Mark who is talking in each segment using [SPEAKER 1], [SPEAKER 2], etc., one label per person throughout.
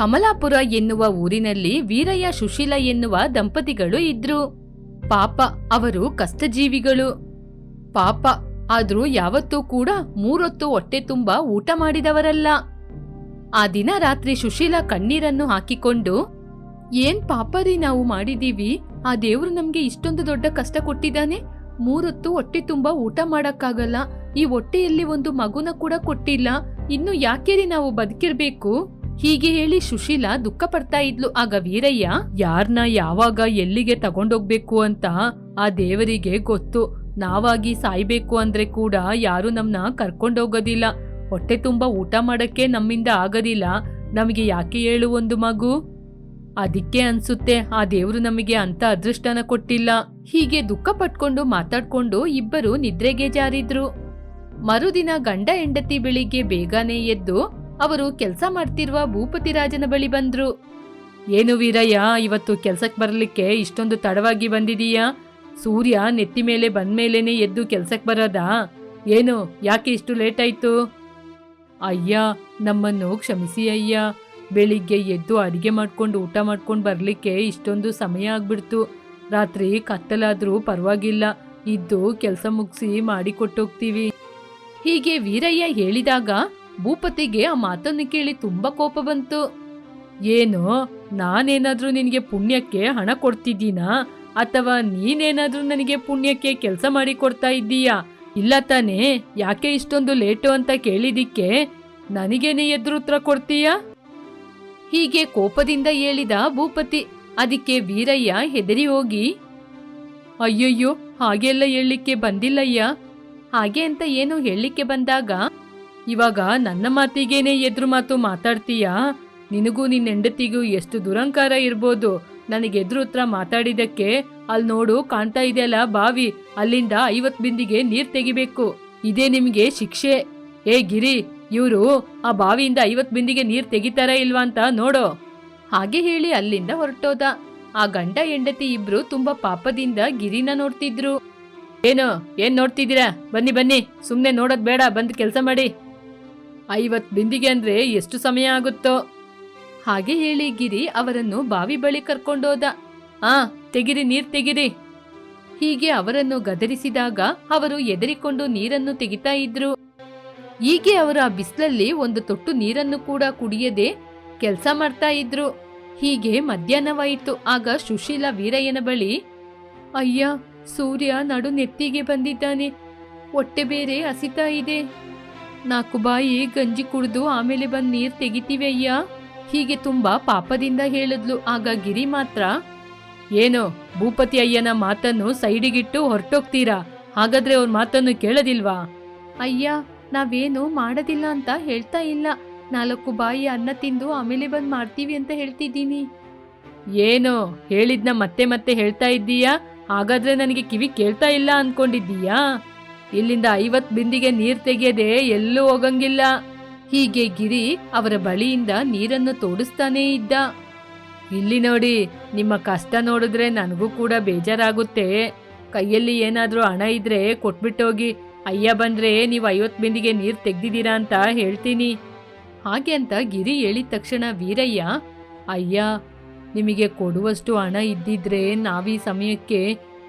[SPEAKER 1] ಕಮಲಾಪುರ ಎನ್ನುವ ಊರಿನಲ್ಲಿ ವೀರಯ್ಯ ಸುಶೀಲ ಎನ್ನುವ ದಂಪತಿಗಳು ಇದ್ರು. ಪಾಪ, ಅವರು ಕಷ್ಟಜೀವಿಗಳು. ಪಾಪ, ಆದ್ರೂ ಯಾವತ್ತೂ ಕೂಡ ಮೂರೊತ್ತು ಹೊಟ್ಟೆ ತುಂಬ ಊಟ ಮಾಡಿದವರಲ್ಲ. ಆ ದಿನ ರಾತ್ರಿ ಸುಶೀಲ ಕಣ್ಣೀರನ್ನು ಹಾಕಿಕೊಂಡು, ಏನ್ ಪಾಪರಿ ನಾವು ಮಾಡಿದೀವಿ? ಆ ದೇವ್ರು ನಮ್ಗೆ ಇಷ್ಟೊಂದು ದೊಡ್ಡ ಕಷ್ಟ ಕೊಟ್ಟಿದ್ದಾನೆ. ಮೂರೊತ್ತು ಹೊಟ್ಟೆ ತುಂಬಾ ಊಟ ಮಾಡಕ್ಕಾಗಲ್ಲ. ಈ ಹೊಟ್ಟೆಯಲ್ಲಿ ಒಂದು ಮಗುನ ಕೂಡ ಕೊಟ್ಟಿಲ್ಲ. ಇನ್ನು ಯಾಕೆ ನಾವು ಬದುಕಿರ್ಬೇಕು? ಹೀಗೆ ಹೇಳಿ ಸುಶೀಲ ದುಃಖ ಪಡ್ತಾ ಇದ್ಲು. ಆಗ ವೀರಯ್ಯ, ಯಾರ್ನ ಯಾವಾಗ ಎಲ್ಲಿಗೆ ತಗೊಂಡೋಗ್ಬೇಕು ಅಂತ ಆ ದೇವರಿಗೆ ಗೊತ್ತು. ನಾವಾಗಿ ಸಾಯ್ಬೇಕು ಅಂದ್ರೆ ಕೂಡ ಯಾರು ನಮ್ನ ಕರ್ಕೊಂಡೋಗೋದಿಲ್ಲ. ಹೊಟ್ಟೆ ತುಂಬಾ ಊಟ ಮಾಡಕ್ಕೆ ನಮ್ಮಿಂದ ಆಗೋದಿಲ್ಲ. ನಮಗೆ ಯಾಕೆ ಹೇಳು ಒಂದು ಮಗು? ಅದಕ್ಕೆ ಅನ್ಸುತ್ತೆ, ಆ ದೇವರು ನಮಗೆ ಅಂತ ಅದೃಷ್ಟನ ಕೊಟ್ಟಿಲ್ಲ. ಹೀಗೆ ದುಃಖ ಪಟ್ಕೊಂಡು ಮಾತಾಡ್ಕೊಂಡು ಇಬ್ಬರು ನಿದ್ರೆಗೆ ಜಾರಿದ್ರು. ಮರುದಿನ ಗಂಡ ಹೆಂಡತಿ ಬೆಳಿಗ್ಗೆ ಬೇಗನೆ ಎದ್ದು ಅವರು ಕೆಲಸ ಮಾಡ್ತಿರುವ ಭೂಪತಿ ರಾಜನ ಬಳಿ ಬಂದ್ರು. ಏನು ವೀರಯ್ಯ, ಇವತ್ತು ಕೆಲ್ಸಕ್ ಬರಲಿಕ್ಕೆ ಇಷ್ಟೊಂದು ತಡವಾಗಿ ಬಂದಿದೀಯಾ? ಸೂರ್ಯ ನೆತ್ತಿ ಮೇಲೆ ಬಂದ್ಮೇಲೇನೆ ಎದ್ದು ಕೆಲ್ಸಕ್ ಬರೋದಾ? ಏನು, ಯಾಕೆ ಇಷ್ಟು ಲೇಟ್ ಆಯ್ತು? ಅಯ್ಯ, ನಮ್ಮನ್ನು ಕ್ಷಮಿಸಿ ಅಯ್ಯ. ಬೆಳಿಗ್ಗೆ ಎದ್ದು ಅಡಿಗೆ ಮಾಡ್ಕೊಂಡು ಊಟ ಮಾಡ್ಕೊಂಡು ಬರಲಿಕ್ಕೆ ಇಷ್ಟೊಂದು ಸಮಯ ಆಗ್ಬಿಡ್ತು. ರಾತ್ರಿ ಕತ್ತಲಾದರೂ ಪರವಾಗಿಲ್ಲ. ಇದ್ದು ಕೆಲಸ ಮುಗಿಸಿ ಮಾಡಿಕೊಟ್ಟೋಗ್ತೀವಿ ಹೀಗೆ ವೀರಯ್ಯ ಹೇಳಿದಾಗ ಭೂಪತಿಗೆ ಆ ಮಾತನ್ನು ಕೇಳಿ ತುಂಬಾ ಕೋಪ ಬಂತು. ಏನು, ನಾನೇನಾದರೂ ನಿನಗೆ ಪುಣ್ಯಕ್ಕೆ ಹಣ ಕೊಡ್ತಿದ್ದೀನಾ? ಅಥವಾ ನೀನೇನಾದರೂ ನನಗೆ ಪುಣ್ಯಕ್ಕೆ ಕೆಲಸ ಮಾಡಿ ಕೊಡ್ತಾ ಇದ್ದೀಯಾ? ಇಲ್ಲ ತಾನೇ, ಯಾಕೆ ಇಷ್ಟೊಂದು ಲೇಟು ಅಂತ ಕೇಳಿದಿಕ್ಕೆ ನನಗೇನೆ ಎದುರು ಉತ್ತರ ಕೊಡ್ತೀಯಾ? ಹೀಗೆ ಕೋಪದಿಂದ ಹೇಳಿದ ಭೂಪತಿ ಅದಕ್ಕೆ ವೀರಯ್ಯ ಹೆದರಿ ಹೋಗಿ, ಅಯ್ಯಯ್ಯೋ, ಹಾಗೆಲ್ಲ ಹೇಳಲಿಕ್ಕೆ ಬಂದಿಲ್ಲಯ್ಯ. ಹಾಗೆ ಅಂತ ಏನು ಹೇಳಲಿಕ್ಕೆ ಬಂದಾಗ ಇವಾಗ ನನ್ನ ಮಾತಿಗೇನೆ ಎದುರು ಮಾತು ಮಾತಾಡ್ತೀಯಾ? ನಿನಗೂ ನಿನ್ನ ಹೆಂಡತಿಗೂ ಎಷ್ಟು ದುರಂಕಾರ ಇರ್ಬೋದು. ನನಗೆ ಎದುರು ಉತ್ತರ ಮಾತಾಡಿದಕ್ಕೆ ಅಲ್ಲಿ ನೋಡು ಕಾಣ್ತಾ ಇದೆಯಲ್ಲ ಬಾವಿ, ಅಲ್ಲಿಂದ ಐವತ್ ಬಿಂದಿಗೆ ನೀರ್ ತೆಗಿಬೇಕು. ಇದೇ ನಿಮ್ಗೆ ಶಿಕ್ಷೆ. ಏ ಗಿರಿ, ಇವರು ಆ ಬಾವಿಯಿಂದ ಐವತ್ ಬಿಂದಿಗೆ ನೀರ್ ತೆಗಿತಾರ ಇಲ್ವಾ ಅಂತ ನೋಡೋ. ಹಾಗೆ ಹೇಳಿ ಅಲ್ಲಿಂದ ಹೊರಟೋದ. ಆ ಗಂಡ ಹೆಂಡತಿ ಇಬ್ರು ತುಂಬಾ ಪಾಪದಿಂದ ಗಿರಿನ ನೋಡ್ತಿದ್ರು. ಏನು, ಏನ್ ನೋಡ್ತಿದ್ದೀರಾ? ಬನ್ನಿ ಬನ್ನಿ. ಸುಮ್ನೆ ನೋಡೋದ್ ಬೇಡ, ಬಂದು ಕೆಲಸ ಮಾಡಿ. ಐವತ್ ಬಿಂದಿಗೆ ಅಂದ್ರೆ ಎಷ್ಟು ಸಮಯ ಆಗುತ್ತೋ? ಹಾಗೆ ಹೇಳಿ ಗಿರಿ ಅವರನ್ನು ಬಾವಿ ಬಳಿ ಕರ್ಕೊಂಡೋದ ಆ, ತೆಗಿರಿ, ನೀರ್ ತೆಗಿರಿ. ಹೀಗೆ ಅವರನ್ನು ಗದರಿಸಿದಾಗ ಅವರು ಎದರಿಕೊಂಡು ನೀರನ್ನು ತೆಗಿತಾ ಇದ್ರು. ಹೀಗೆ ಅವರು ಆ ಬಿಸಿಲಲ್ಲಿ ಒಂದು ತೊಟ್ಟು ನೀರನ್ನು ಕೂಡ ಕುಡಿಯದೆ ಕೆಲಸ ಮಾಡ್ತಾ ಇದ್ರು. ಹೀಗೆ ಮಧ್ಯಾಹ್ನವಾಯಿತು. ಆಗ ಸುಶೀಲ ವೀರಯ್ಯನ ಬಳಿ, ಅಯ್ಯ, ಸೂರ್ಯ ನಡು ನೆತ್ತಿಗೆ ಬಂದಿದ್ದಾನೆ. ಹೊಟ್ಟೆ ಬೇರೆ ಹಸಿತಾ ಇದೆ. ನಾಲ್ಕು ಬಾಯಿ ಗಂಜಿ ಕುಡಿದು ಆಮೇಲೆ ಬಂದು ನೀರು ತೆಗಿತೀವಿ ಅಯ್ಯ. ಹೀಗೆ ತುಂಬಾ ಪಾಪದಿಂದ ಹೇಳಿದ್ಲು. ಆಗ ಗಿರಿ ಮಾತ್ರ, ಏನು, ಭೂಪತಿ ಅಯ್ಯನ ಮಾತನ್ನು ಸೈಡಿಗಿಟ್ಟು ಹೊರಟೋಗ್ತೀರಾ? ಹಾಗಾದ್ರೆ ಅವ್ರ ಮಾತನ್ನು ಕೇಳೋದಿಲ್ವಾ? ಅಯ್ಯ, ನಾವೇನು ಮಾಡೋದಿಲ್ಲ ಅಂತ ಹೇಳ್ತಾ ಇಲ್ಲ. ನಾಲ್ಕು ಬಾಯಿ ಅನ್ನ ತಿಂದು ಆಮೇಲೆ ಬಂದು ಮಾಡ್ತೀವಿ ಅಂತ ಹೇಳ್ತಿದ್ದೀನಿ. ಏನು, ಹೇಳಿದ್ನ ಮತ್ತೆ ಮತ್ತೆ ಹೇಳ್ತಾ ಇದ್ದೀಯಾ? ಹಾಗಾದ್ರೆ ನನಗೆ ಕಿವಿ ಕೇಳ್ತಾ ಇಲ್ಲ ಅನ್ಕೊಂಡಿದ್ದೀಯಾ? ಇಲ್ಲಿಂದ ಐವತ್ ಬಿಂದಿಗೆ ನೀರ್ ತೆಗೆಯದೆ ಎಲ್ಲೂ ಹೋಗಂಗಿಲ್ಲ. ಹೀಗೆ ಗಿರಿ ಅವರ ಬಳಿಯಿಂದ ನೀರನ್ನು ತೋಡಿಸ್ತಾನೇ ಇದ್ದ. ಇಲ್ಲಿ ನೋಡಿ, ನಿಮ್ಮ ಕಷ್ಟ ನೋಡಿದ್ರೆ ನನಗೂ ಕೂಡ ಬೇಜಾರಾಗುತ್ತೆ. ಕೈಯಲ್ಲಿ ಏನಾದರೂ ಹಣ ಇದ್ರೆ ಕೊಟ್ಬಿಟ್ಟೋಗಿ, ಅಯ್ಯ ಬಂದ್ರೆ ನೀವು ಐವತ್ ಬಿಂದಿಗೆ ನೀರ್ ತೆಗ್ದಿದ್ದೀರಾ ಅಂತ ಹೇಳ್ತೀನಿ. ಹಾಗೆ ಅಂತ ಗಿರಿ ಹೇಳಿದ ತಕ್ಷಣ ವೀರಯ್ಯ, ಅಯ್ಯ, ನಿಮಗೆ ಕೊಡುವಷ್ಟು ಹಣ ಇದ್ದಿದ್ರೆ ನಾವೀ ಸಮಯಕ್ಕೆ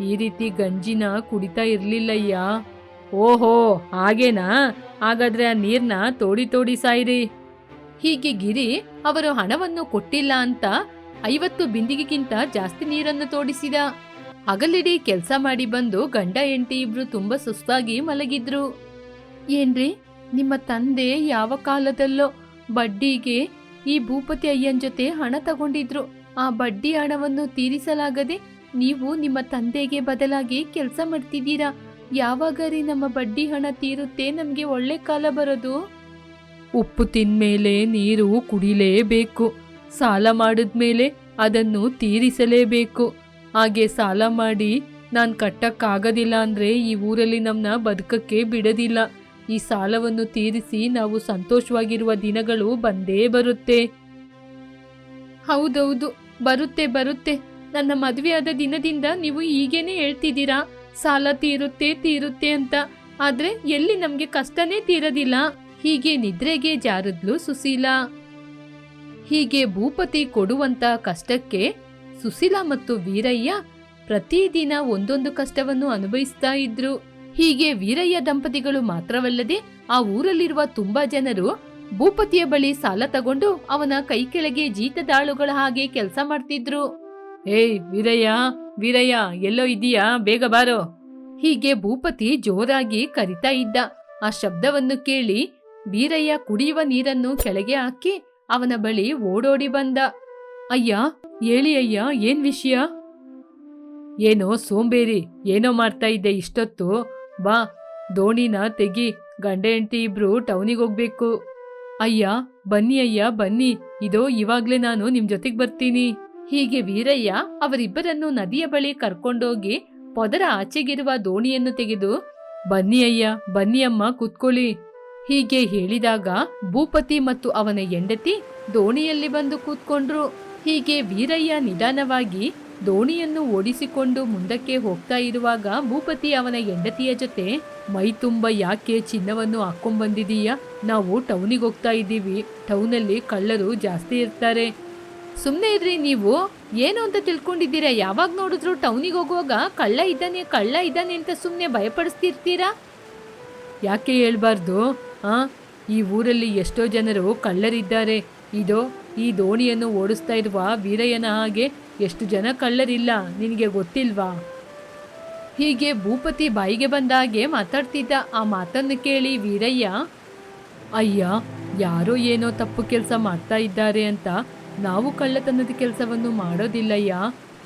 [SPEAKER 1] ಈ ರೀತಿ ಗಂಜಿನ ಕುಡಿತಾ ಇರ್ಲಿಲ್ಲಯ್ಯ. ಓಹೋ, ಹಾಗೇನಾ? ಹಾಗಾದ್ರೆ ಆ ನೀರ್ನ ತೋಡಿ ತೋಡಿ ಸಾಯಿರಿ. ಹೀಗೆ ಗಿರಿ ಅವರು ಹಣವನ್ನು ಕೊಟ್ಟಿಲ್ಲ ಅಂತ ಐವತ್ತು ಬಿಂದಿಗೆಗಿಂತ ಜಾಸ್ತಿ ನೀರನ್ನು ತೋಡಿಸಿದ. ಹಗಲಿಡೀ ಕೆಲಸ ಮಾಡಿ ಬಂದು ಗಂಡ, ಹೆಂಡತಿ ಇಬ್ರು ತುಂಬಾ ಸುಸ್ತಾಗಿ ಮಲಗಿದ್ರು. ಏನ್ರಿ, ನಿಮ್ಮ ತಂದೆ ಯಾವ ಕಾಲದಲ್ಲೋ ಬಡ್ಡಿಗೆ ಈ ಭೂಪತಿ ಅಯ್ಯನ್ ಜೊತೆ ಹಣ ತಗೊಂಡಿದ್ರು. ಆ ಬಡ್ಡಿ ಹಣವನ್ನು ತೀರಿಸಲಾಗದೆ ನೀವು ನಿಮ್ಮ ತಂದೆಗೆ ಬದಲಾಗಿ ಕೆಲಸ ಮಾಡ್ತಿದ್ದೀರಾ? ಯಾವಾಗ ರೀ ನಮ್ಮ ಬಡ್ಡಿ ಹಣ ತೀರುತ್ತೆ? ನಮಗೆ ಒಳ್ಳೆ ಕಾಲ ಬರೋದು? ಉಪ್ಪು ತಿಂದ್ಮೇಲೆ ನೀರು ಕುಡಿಲೇಬೇಕು. ಸಾಲ ಮಾಡಿದ್ಮೇಲೆ ಅದನ್ನು ತೀರಿಸಲೇಬೇಕು. ಹಾಗೆ ಸಾಲ ಮಾಡಿ ನಾನು ಕಟ್ಟಕ್ಕಾಗೋದಿಲ್ಲ ಅಂದ್ರೆ ಈ ಊರಲ್ಲಿ ನಮ್ಮನ್ನ ಬದುಕಕ್ಕೆ ಬಿಡೋದಿಲ್ಲ. ಈ ಸಾಲವನ್ನು ತೀರಿಸಿ ನಾವು ಸಂತೋಷವಾಗಿರುವ ದಿನಗಳು ಬಂದೇ ಬರುತ್ತೆ. ಹೌದೌದು, ಬರುತ್ತೆ ಬರುತ್ತೆ. ನನ್ನ ಮದುವೆಯಾದ ದಿನದಿಂದ ನೀವು ಹೀಗೇನೆ ಹೇಳ್ತಿದ್ದೀರಾ? ಸಾಲ ತೀರುತ್ತೆ ತೀರುತ್ತೆ ಅಂತ. ಆದ್ರೆ ಎಲ್ಲಿ ನಮ್ಗೆ ಕಷ್ಟನೇ ತೀರದಿಲ್ಲ. ಹೀಗೆ ನಿದ್ರೆಗೆ ಜಾರದ್ಲು ಸುಶೀಲಾ. ಹೀಗೆ ಭೂಪತಿ ಕೊಡುವಂತ ಕಷ್ಟಕ್ಕೆ ಸುಶೀಲಾ ಮತ್ತು ವೀರಯ್ಯ ಪ್ರತಿದಿನ ಒಂದೊಂದು ಕಷ್ಟವನ್ನು ಅನುಭವಿಸ್ತಾ ಇದ್ರು. ಹೀಗೆ ವೀರಯ್ಯ ದಂಪತಿಗಳು ಮಾತ್ರವಲ್ಲದೆ ಆ ಊರಲ್ಲಿರುವ ತುಂಬಾ ಜನರು ಭೂಪತಿಯ ಬಳಿ ಸಾಲ ತಗೊಂಡು ಅವನ ಕೈ ಕೆಳಗೆ ಜೀತದಾಳುಗಳ ಹಾಗೆ ಕೆಲಸ ಮಾಡ್ತಿದ್ರು. ಏಯ್, ವೀರಯ್ಯ ವೀರಯ್ಯ, ಎಲ್ಲೋ ಇದೀಯಾ? ಬೇಗ ಬಾರೋ. ಹೀಗೆ ಭೂಪತಿ ಜೋರಾಗಿ ಕರಿತಾ ಇದ್ದ. ಆ ಶಬ್ದವನ್ನು ಕೇಳಿ ವೀರಯ್ಯ ಕುಡಿಯುವ ನೀರನ್ನು ಕೆಳಗೆ ಹಾಕಿ ಅವನ ಬಳಿ ಓಡೋಡಿ ಬಂದ. ಅಯ್ಯ, ಹೇಳಿ ಅಯ್ಯ, ಏನ್ ವಿಷಯ? ಏನೋ ಸೋಂಬೇರಿ, ಏನೋ ಮಾಡ್ತಾ ಇದ್ದೆ ಇಷ್ಟೊತ್ತು. ಬಾ, ದೋಣಿನ ತೆಗಿ, ಗಂಡ ಹೆಂಡತಿ ಇಬ್ರು ಟೌನಿಗೆ ಹೋಗ್ಬೇಕು. ಅಯ್ಯ, ಬನ್ನಿ ಅಯ್ಯ, ಬನ್ನಿ. ಇದೋ ಇವಾಗ್ಲೇ ನಾನು ನಿಮ್ ಜೊತೆಗೆ ಬರ್ತೀನಿ. ಹೀಗೆ ವೀರಯ್ಯ ಅವರಿಬ್ಬರನ್ನು ನದಿಯ ಬಳಿ ಕರ್ಕೊಂಡೋಗಿ ಪೊದರ ಆಚೆಗಿರುವ ದೋಣಿಯನ್ನು ತೆಗೆದು, ಬನ್ನಿ ಅಯ್ಯ, ಬನ್ನಿ ಅಮ್ಮ, ಕೂತ್ಕೊಳ್ಳಿ. ಹೀಗೆ ಹೇಳಿದಾಗ ಭೂಪತಿ ಮತ್ತು ಅವನ ಹೆಂಡತಿ ದೋಣಿಯಲ್ಲಿ ಬಂದು ಕೂತ್ಕೊಂಡ್ರು. ಹೀಗೆ ವೀರಯ್ಯ ನಿಧಾನವಾಗಿ ದೋಣಿಯನ್ನು ಓಡಿಸಿಕೊಂಡು ಮುಂದಕ್ಕೆ ಹೋಗ್ತಾ ಇರುವಾಗ ಭೂಪತಿ ಅವನ ಹೆಂಡತಿಯ ಜೊತೆ, ಮೈ ತುಂಬ ಯಾಕೆ ಚಿನ್ನವನ್ನು ಹಾಕೊಂಡ್ಬಂದಿದೀಯ ನಾವು ಟೌನಿಗೆ ಹೋಗ್ತಾ ಇದ್ದೀವಿ. ಟೌನಲ್ಲಿ ಕಳ್ಳರು ಜಾಸ್ತಿ ಇರ್ತಾರೆ. ಸುಮ್ಮನೆ ಇದ್ರಿ ನೀವು? ಏನು ಅಂತ ತಿಳ್ಕೊಂಡಿದ್ದೀರಾ? ಯಾವಾಗ ನೋಡಿದ್ರು ಟೌನಿಗೆ ಹೋಗುವಾಗ ಕಳ್ಳ ಇದ್ದಾನೆ ಕಳ್ಳ ಇದ್ದಾನೆ ಅಂತ ಸುಮ್ಮನೆ ಭಯಪಡಿಸ್ತಿರ್ತೀರಾ? ಯಾಕೆ ಹೇಳ್ಬಾರ್ದು, ಆ? ಈ ಊರಲ್ಲಿ ಎಷ್ಟೋ ಜನರು ಕಳ್ಳರಿದ್ದಾರೆ. ಇದೋ, ಈ ದೋಣಿಯನ್ನು ಓಡಿಸ್ತಾ ಇರುವ ವೀರಯ್ಯನ ಹಾಗೆ ಎಷ್ಟು ಜನ ಕಳ್ಳರಿಲ್ಲ, ನಿನಗೆ ಗೊತ್ತಿಲ್ವಾ? ಹೀಗೆ ಭೂಪತಿ ಬಾಯಿಗೆ ಬಂದ ಹಾಗೆ ಮಾತಾಡ್ತಿದ್ದ ಆ ಮಾತನ್ನು ಕೇಳಿ ವೀರಯ್ಯ, ಅಯ್ಯ, ಯಾರೋ ಏನೋ ತಪ್ಪು ಕೆಲಸ ಮಾಡ್ತಾ ಇದ್ದಾರೆ ಅಂತ ನಾವು ಕಳ್ಳತನದ ಕೆಲಸವನ್ನು ಮಾಡೋದಿಲ್ಲಯ್ಯ?